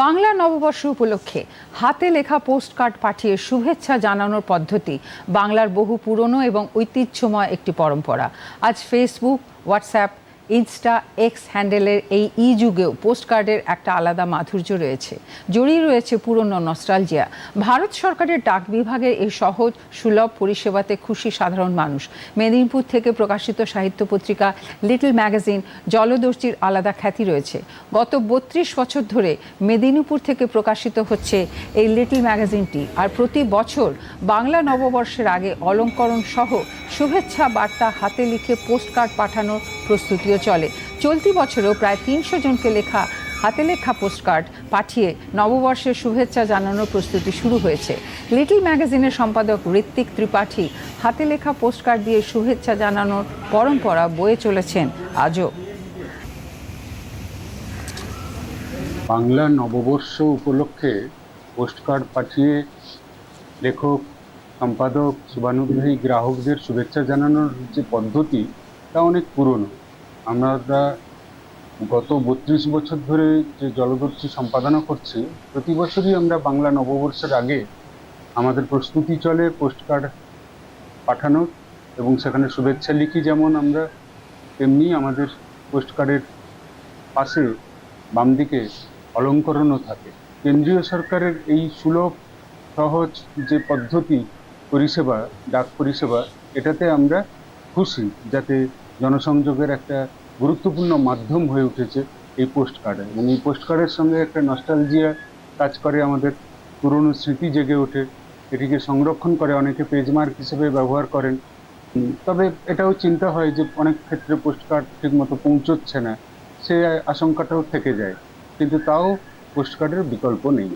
বাংলা নববর্ষ উপলক্ষে হাতে লেখা পোস্ট কার্ড পাঠিয়ে শুভেচ্ছা জানানোর পদ্ধতি বাংলার বহু পুরনো এবং ঐতিহ্যময় একটি পরম্পরা। আজ ফেসবুক হোয়াটসঅ্যাপ ইনস্টা এক্স হ্যান্ডেলের এই ই যুগেও পোস্টকার্ডের একটা আলাদা মাধুর্য রয়েছে। জড়িয়ে রয়েছে পুরনো নস্টালজিয়া। ভারত সরকারের ডাক বিভাগের এই সহজ, সুলভ পরিষেবাতে খুশি সাধারণ মানুষ। মেদিনীপুর থেকে প্রকাশিত সাহিত্য পত্রিকা লিটল ম্যাগাজিন জলদস্যির আলাদা খ্যাতি রয়েছে। গত বত্রিশ বছর ধরে মেদিনীপুর থেকে প্রকাশিত হচ্ছে এই লিটল ম্যাগাজিনটি। আর প্রতি বছর বাংলা নববর্ষের আগে অলঙ্করণ সহ শুভেচ্ছা বার্তা হাতে লিখে পোস্টকার্ড পাঠানোর প্রস্তুতিও চলে। চলতি বছরেও প্রায় তিনশো জনকে লেখা, হাতে লেখা পোস্টকার্ড পাঠিয়ে নববর্ষের শুভেচ্ছা জানানোর প্রস্তুতি শুরু হয়েছে। লিটল ম্যাগাজিনের সম্পাদক ঋত্বিক ত্রিপাঠী হাতে লেখা পোস্টকার্ড দিয়ে শুভেচ্ছা জানানোর পরম্পরা বয়ে চলেছেন আজও। বাংলা নববর্ষ উপলক্ষে পোস্টকার্ড পাঠিয়ে লেখক সম্পাদক, শুভানুগ্রহী গ্রাহকদের শুভেচ্ছা জানানোর যে পদ্ধতি, তা অনেক পুরনো। আমরা গত বত্রিশ বছর ধরে যে জলদস্যি সম্পাদনা করছি, প্রতি বছরই আমরা বাংলা নববর্ষের আগে আমাদের প্রস্তুতি চলে, পোস্টকার্ড পাঠানোর এবং সেখানে শুভেচ্ছা লিখি যেমন আমরা, তেমনি আমাদের পোস্টকার্ডের পাশে বাম দিকে অলঙ্করণও থাকে। কেন্দ্রীয় সরকারের এই সুলভ, সহজ যে পদ্ধতি পরিষেবা, ডাক পরিষেবা, এটাতে আমরা খুশি যাতে জনসংযোগের একটা গুরুত্বপূর্ণ মাধ্যম হয়ে উঠেছে এই পোস্ট কার্ডে এবং এই পোস্ট কার্ডের সঙ্গে একটা নস্টালজিয়া কাজ করে আমাদের পুরনো স্মৃতি জেগে ওঠে। এটিকে সংরক্ষণ করে অনেকে পেজমার্ক হিসেবে ব্যবহার করেন। তবে এটাও চিন্তা হয় যে অনেক ক্ষেত্রে পোস্ট কার্ড ঠিকমতো পৌঁছচ্ছে না। সে আশঙ্কাটাও থেকে যায়। কিন্তু তাও পোস্ট কার্ডের বিকল্প নেই।